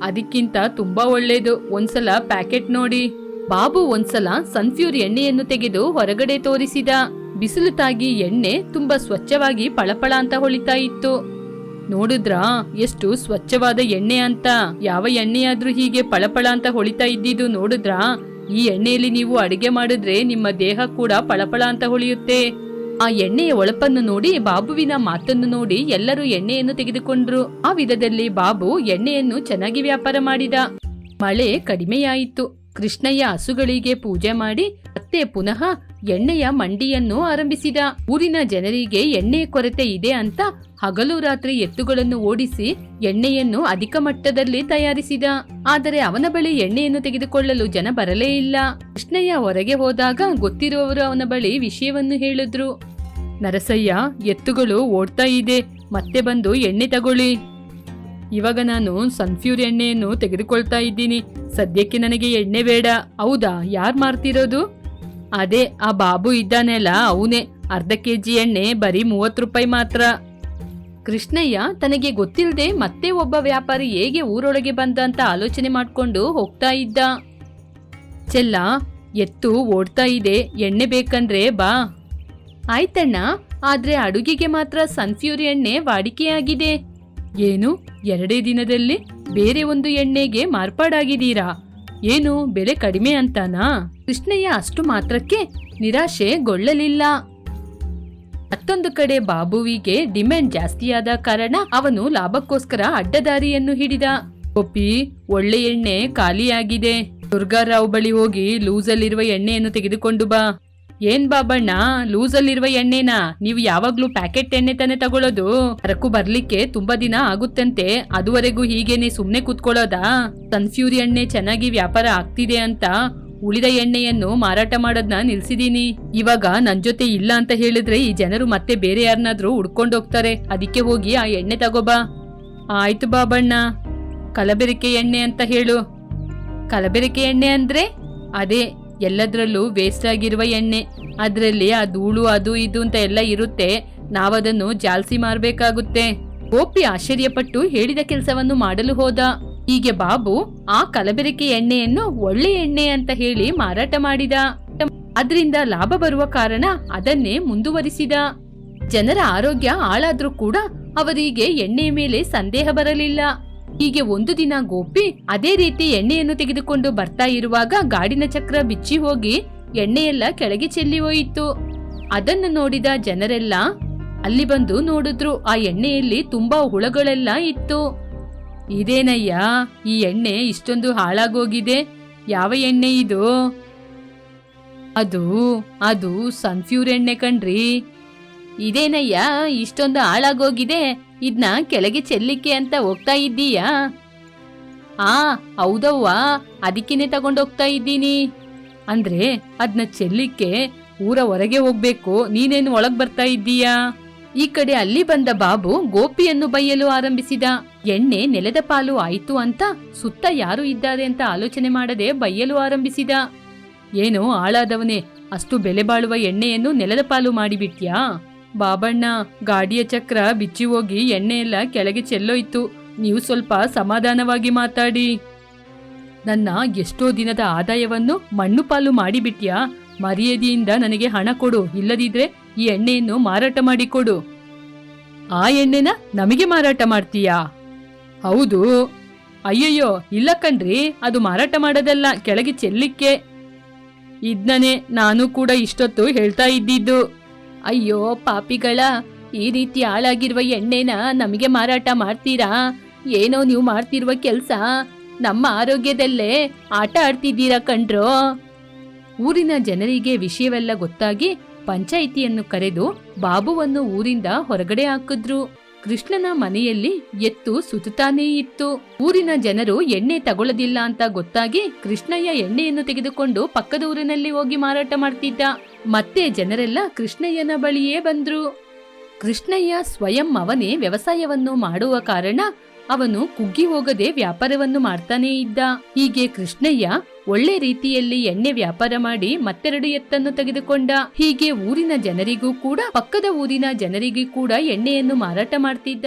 [SPEAKER 1] ಅದಕ್ಕಿಂತ ತುಂಬಾ ಒಳ್ಳೇದು. ಒಂದ್ಸಲ ಪ್ಯಾಕೆಟ್ ನೋಡಿ. ಬಾಬು ಒಂದ್ಸಲ ಸನ್ಫ್ಯೂರ್ ಎಣ್ಣೆಯನ್ನು ತೆಗೆದು ಹೊರಗಡೆ ತೋರಿಸಿದ. ಬಿಸಿಲು ತಾಗಿ ಎಣ್ಣೆ ತುಂಬಾ ಸ್ವಚ್ಛವಾಗಿ ಪಳಪಳ ಅಂತ ಹೊಳಿತಾ ಇತ್ತು. ನೋಡಿದ್ರಾ, ಎಷ್ಟು ಸ್ವಚ್ಛವಾದ ಎಣ್ಣೆ ಅಂತ. ಯಾವ ಎಣ್ಣೆಯಾದ್ರೂ ಹೀಗೆ ಪಳಪಳ ಅಂತ ಹೊಳಿತಾ ಇದ್ದಿದ್ದು ನೋಡಿದ್ರಾ? ಈ ಎಣ್ಣೆಯಲ್ಲಿ ನೀವು ಅಡಿಗೆ ಮಾಡಿದ್ರೆ ನಿಮ್ಮ ದೇಹ ಕೂಡ ಪಳಪಳ ಅಂತ ಹೊಳಿಯುತ್ತೆ. ಆ ಎಣ್ಣೆಯ ಒಳಪನ್ನು ನೋಡಿ, ಬಾಬುವಿನ ಮಾತನ್ನು ನೋಡಿ ಎಲ್ಲರೂ ಎಣ್ಣೆಯನ್ನು ತೆಗೆದುಕೊಂಡ್ರು. ಆ ವಿಧದಲ್ಲಿ ಬಾಬು ಎಣ್ಣೆಯನ್ನು ಚೆನ್ನಾಗಿ ವ್ಯಾಪಾರ ಮಾಡಿದ. ಮಳೆ ಕಡಿಮೆಯಾಯಿತು. ಕೃಷ್ಣಯ್ಯ ಹಸುಗಳಿಗೆ ಪೂಜೆ ಮಾಡಿ ಮತ್ತೆ ಪುನಃ ಎಣ್ಣೆಯ ಮಂಡಿಯನ್ನು ಆರಂಭಿಸಿದ. ಊರಿನ ಜನರಿಗೆ ಎಣ್ಣೆ ಕೊರತೆ ಇದೆ ಅಂತ ಹಗಲು ರಾತ್ರಿ ಎತ್ತುಗಳನ್ನು ಓಡಿಸಿ ಎಣ್ಣೆಯನ್ನು ಅಧಿಕ ಮಟ್ಟದಲ್ಲಿ ತಯಾರಿಸಿದ. ಆದರೆ ಅವನ ಬಳಿ ಎಣ್ಣೆಯನ್ನು ತೆಗೆದುಕೊಳ್ಳಲು ಜನ ಬರಲೇ ಇಲ್ಲ. ಕೃಷ್ಣಯ್ಯ ಹೊರಗೆ ಹೋದಾಗ ಗೊತ್ತಿರುವವರು ಅವನ ಬಳಿ ವಿಷಯವನ್ನು ಹೇಳಿದ್ರು. ನರಸಯ್ಯ, ಎತ್ತುಗಳು ಓಡ್ತಾ ಇದೆ. ಮತ್ತೆ ಬಂದು ಎಣ್ಣೆ ತಗೊಳ್ಳಿ. ಇವಾಗ ನಾನು ಸನ್ಫ್ಯೂರ್ ಎಣ್ಣೆಯನ್ನು ತೆಗೆದುಕೊಳ್ತಾ ಇದ್ದೀನಿ. ಸದ್ಯಕ್ಕೆ ನನಗೆ ಎಣ್ಣೆ ಬೇಡ. ಹೌದಾ? ಯಾರು ಮಾರ್ತಿರೋದು? ಅದೇ, ಆ ಬಾಬು ಇದ್ದಾನೆಲ್ಲ ಅವನೇ. ಅರ್ಧ ಕೆ ಜಿ ಎಣ್ಣೆ ಬರೀ ಮೂವತ್ತು ರೂಪಾಯಿ ಮಾತ್ರ. ಕೃಷ್ಣಯ್ಯ, ತನಗೆ ಗೊತ್ತಿಲ್ಲದೆ ಮತ್ತೆ ಒಬ್ಬ ವ್ಯಾಪಾರಿ ಹೇಗೆ ಊರೊಳಗೆ ಬಂದ ಅಂತ ಆಲೋಚನೆ ಮಾಡಿಕೊಂಡು ಹೋಗ್ತಾ ಇದ್ದ. ಚೆಲ್ಲ, ಎತ್ತು ಓಡ್ತಾ ಇದೆ. ಎಣ್ಣೆ ಬೇಕಂದ್ರೆ ಬಾ. ಆಯ್ತಣ್ಣ, ಆದ್ರೆ ಅಡುಗೆಗೆ ಮಾತ್ರ ಸನ್ಫ್ಯೂರಿ ಎಣ್ಣೆ ವಾಡಿಕೆಯಾಗಿದೆ. ಏನು ಎರಡೇ ದಿನದಲ್ಲಿ ಬೇರೆ ಒಂದು ಎಣ್ಣೆಗೆ ಮಾರ್ಪಾಡಾಗಿದ್ದೀರಾ? ಏನು ಬೆಲೆ ಕಡಿಮೆ ಅಂತಾನಾ? ಕೃಷ್ಣಯ್ಯ ಅಷ್ಟು ಮಾತ್ರಕ್ಕೆ ನಿರಾಶೆಗೊಳ್ಳಲಿಲ್ಲ. ಮತ್ತೊಂದು ಕಡೆ ಬಾಬುವಿಗೆ ಡಿಮ್ಯಾಂಡ್ ಜಾಸ್ತಿಯಾದ ಕಾರಣ ಅವನು ಲಾಭಕ್ಕೋಸ್ಕರ ಅಡ್ಡದಾರಿಯನ್ನು ಹಿಡಿದ. ಒಪ್ಪಿ ಒಳ್ಳೆ ಎಣ್ಣೆ ಖಾಲಿಯಾಗಿದೆ. ದುರ್ಗಾರಾವ್ ಬಳಿ ಹೋಗಿ ಲೂಸಲ್ಲಿರುವ ಎಣ್ಣೆಯನ್ನು ತೆಗೆದುಕೊಂಡು ಬಾ. ಏನ್ ಬಾಬಣ್ಣ, ಲೂಸಲ್ಲಿರುವ ಎಣ್ಣೆನಾ? ನೀವು ಯಾವಾಗ್ಲೂ ಪ್ಯಾಕೆಟ್ ಎಣ್ಣೆ ತಾನೆ ತಗೊಳ್ಳೋದು ಅರಕು ಬರ್ಲಿಕ್ಕೆ ತುಂಬಾ ದಿನ ಆಗುತ್ತಂತೆ, ಅದುವರೆಗೂ ಹೀಗೇನೆ ಸುಮ್ನೆ ಕೂತ್ಕೊಳ್ಳೋದಾ? ಸನ್ಫ್ಯೂರಿ ಎಣ್ಣೆ ಚೆನ್ನಾಗಿ ವ್ಯಾಪಾರ ಆಗ್ತಿದೆ ಅಂತ ಉಳಿದ ಎಣ್ಣೆಯನ್ನು ಮಾರಾಟ ಮಾಡೋದನ್ನ ನಿಲ್ಸಿದೀನಿ. ಇವಾಗ ನನ್ ಜೊತೆ ಇಲ್ಲ ಅಂತ ಹೇಳಿದ್ರೆ ಈ ಜನರು ಮತ್ತೆ ಬೇರೆ ಯಾರನ್ನಾದ್ರೂ ಹೋಗ್ತಾರೆ. ಅದಕ್ಕೆ ಹೋಗಿ ಆ ಎಣ್ಣೆ ತಗೋಬಾ ಆಯ್ತು ಬಾಬಣ್ಣ. ಕಲಬೆರಿಕೆ ಎಣ್ಣೆ ಅಂತ ಹೇಳು. ಕಲಬೆರಿಕೆ ಎಣ್ಣೆ ಅಂದ್ರೆ? ಅದೇ ಎಲ್ಲದರಲ್ಲೂ ವೇಸ್ಟ್ ಆಗಿರುವ ಎಣ್ಣೆ. ಅದರಲ್ಲಿ ಆ ಧೂಳು ಅದು ಇದು ಅಂತ ಎಲ್ಲ ಇರುತ್ತೆ. ನಾವದನ್ನು ಜಾಲ್ಸಿ ಮಾರ್ಬೇಕಾಗುತ್ತೆ. ಗೋಪಿ ಆಶ್ಚರ್ಯಪಟ್ಟು ಹೇಳಿದ ಕೆಲಸವನ್ನು ಮಾಡಲು ಹೋದ. ಹೀಗೆ ಬಾಬು ಆ ಕಲಬೆರಕೆ ಎಣ್ಣೆಯನ್ನು ಒಳ್ಳೆ ಎಣ್ಣೆ ಅಂತ ಹೇಳಿ ಮಾರಾಟ ಮಾಡಿದ. ಅದರಿಂದ ಲಾಭ ಬರುವ ಕಾರಣ ಅದನ್ನೇ ಮುಂದುವರಿಸಿದ. ಜನರ ಆರೋಗ್ಯ ಹಾಳಾದ್ರೂ ಕೂಡ ಅವರಿಗೆ ಎಣ್ಣೆಯ ಮೇಲೆ ಸಂದೇಹ ಬರಲಿಲ್ಲ. ಹೀಗೆ ಒಂದು ದಿನ ಗೋಪಿ ಅದೇ ರೀತಿ ಎಣ್ಣೆಯನ್ನು ತೆಗೆದುಕೊಂಡು ಬರ್ತಾ ಇರುವಾಗ ಗಾಡಿನ ಚಕ್ರ ಬಿಚ್ಚಿ ಹೋಗಿ ಎಣ್ಣೆಯೆಲ್ಲ ಕೆಳಗೆ ಚೆಲ್ಲಿ ಹೋಯಿತು. ಅದನ್ನು ನೋಡಿದ ಜನರೆಲ್ಲ ಅಲ್ಲಿ ಬಂದು ನೋಡಿದ್ರು, ಆ ಎಣ್ಣೆಯಲ್ಲಿ ತುಂಬಾ ಹುಳಗಳೆಲ್ಲ ಇತ್ತು. ಇದೇನಯ್ಯ, ಈ ಎಣ್ಣೆ ಇಷ್ಟೊಂದು ಹಾಳಾಗೋಗಿದೆ, ಯಾವ ಎಣ್ಣೆ ಇದು? ಅದು ಅದು ಸನ್ಫ್ಯೂರ್ ಎಣ್ಣೆ ಕಣ್ರಿ. ಇದೇನಯ್ಯ, ಇಷ್ಟೊಂದು ಹಾಳಾಗೋಗಿದೆ ಇದ್ನ ಕೆಳಗೆ ಚೆಲ್ಲಿಕ್ಕೆ ಅಂತ ಹೋಗ್ತಾ ಇದ್ದೀಯಾ? ಆ, ಹೌದವ್ವ, ಅದಕ್ಕೇನೆ ತಗೊಂಡೋಗ್ತಾ ಇದ್ದೀನಿ. ಅಂದ್ರೆ ಅದನ್ನ ಚೆಲ್ಲಿಕ್ಕೆ ಊರ ಹೊರಗೆ ಹೋಗ್ಬೇಕು, ನೀನೇನು ಒಳಗ್ ಬರ್ತಾ ಇದ್ದೀಯಾ? ಈ ಕಡೆ ಅಲ್ಲಿ ಬಂದ ಬಾಬು ಗೋಪಿಯನ್ನು ಬೈಯಲು ಆರಂಭಿಸಿದ. ಎಣ್ಣೆ ನೆಲದ ಪಾಲು ಆಯ್ತು ಅಂತ ಸುತ್ತ ಯಾರು ಇದ್ದಾರೆ ಅಂತ ಆಲೋಚನೆ ಮಾಡದೆ ಬೈಯಲು ಆರಂಭಿಸಿದ. ಏನೋ ಆಳಾದವನೇ ಅಷ್ಟು ಬೆಲೆ ಬಾಳುವ ಎಣ್ಣೆಯನ್ನು ನೆಲದ ಪಾಲು ಮಾಡಿಬಿಟ್ಯಾ? ಬಾಬಣ್ಣ, ಗಾಡಿಯ ಚಕ್ರ, ಬಿಚ್ಚಿ ಹೋಗಿ ಎಣ್ಣೆ ಎಲ್ಲ ಕೆಳಗೆ ಚೆಲ್ಲೋಯ್ತು ನೀವು ಸ್ವಲ್ಪ ಸಮಾಧಾನವಾಗಿ ಮಾತಾಡಿ. ನನ್ನ ಎಷ್ಟೋ ದಿನದ ಆದಾಯವನ್ನು ಮಣ್ಣು ಪಾಲು ಮಾಡಿಬಿಟ್ಯಾ? ಮರ್ಯಾದೆಯಿಂದ ನನಗೆ ಹಣ ಕೊಡು. ಇಲ್ಲದಿದ್ರೆ ಈ ಎಣ್ಣೆಯನ್ನು ಮಾರಾಟ ಮಾಡಿಕೊಡು ಆ ಎಣ್ಣೆನ ನಮಗೆ ಮಾರಾಟ ಮಾಡ್ತೀಯಾ? ಹೌದು. ಅಯ್ಯಯ್ಯೋ, ಇಲ್ಲ ಕಣ್ರಿ. ಅದು ಮಾರಾಟ ಮಾಡೋದಲ್ಲ, ಕೆಳಗೆ ಚೆಲ್ಲಿಕ್ಕೆ. ಇದ್ನನೇ, ನಾನು ಕೂಡ ಇಷ್ಟೊತ್ತು ಹೇಳ್ತಾ ಇದ್ದಿದ್ದು. ಅಯ್ಯೋ ಪಾಪಿಗಳ, ಈ ರೀತಿ ಹಾಳಾಗಿರುವ ಎಣ್ಣೆನ ನಮಗೆ ಮಾರಾಟ ಮಾಡ್ತೀರಾ? ಏನೋ ನೀವು ಮಾಡ್ತಿರುವ ಕೆಲಸ, ನಮ್ಮ ಆರೋಗ್ಯದಲ್ಲೇ ಆಟ ಆಡ್ತಿದ್ದೀರಾ ಕಣ್ರೋ? ಊರಿನ ಜನರಿಗೆ ವಿಷಯವೆಲ್ಲ ಗೊತ್ತಾಗಿ ಪಂಚಾಯಿತಿಯನ್ನು ಕರೆದು ಬಾಬುವನ್ನು ಊರಿಂದ ಹೊರಗಡೆ ಹಾಕಿದ್ರು. ಕೃಷ್ಣನ ಮನೆಯಲ್ಲಿ ಎತ್ತು ಸುತ್ತಾನೇ ಇತ್ತು. ಊರಿನ ಜನರು ಎಣ್ಣೆ ತಗೊಳ್ಳದಿಲ್ಲ ಅಂತ ಗೊತ್ತಾಗಿ ಕೃಷ್ಣಯ್ಯ ಎಣ್ಣೆಯನ್ನು ತೆಗೆದುಕೊಂಡು ಪಕ್ಕದ ಊರಿನಲ್ಲಿ ಹೋಗಿ ಮಾರಾಟ ಮಾಡ್ತಿದ್ದ. ಮತ್ತೆ ಜನರೆಲ್ಲ ಕೃಷ್ಣಯ್ಯನ ಬಳಿಯೇ ಬಂದ್ರು. ಕೃಷ್ಣಯ್ಯ ಸ್ವಯಂ ಅವನೇ ವ್ಯವಸಾಯವನ್ನು ಮಾಡುವ ಕಾರಣ ಅವನು ಕುಗ್ಗಿ ಹೋಗದೆ ವ್ಯಾಪಾರವನ್ನು ಮಾಡ್ತಾನೇ ಇದ್ದ. ಹೀಗೆ ಕೃಷ್ಣಯ್ಯ ಒಳ್ಳೆ ರೀತಿಯಲ್ಲಿ ಎಣ್ಣೆ ವ್ಯಾಪಾರ ಮಾಡಿ ಮತ್ತೆರಡು ಎತ್ತನ್ನು ತೆಗೆದುಕೊಂಡ. ಹೀಗೆ ಊರಿನ ಜನರಿಗೂ ಕೂಡ, ಪಕ್ಕದ ಊರಿನ ಜನರಿಗೂ ಕೂಡ ಎಣ್ಣೆಯನ್ನು ಮಾರಾಟ ಮಾಡ್ತಿದ್ದ.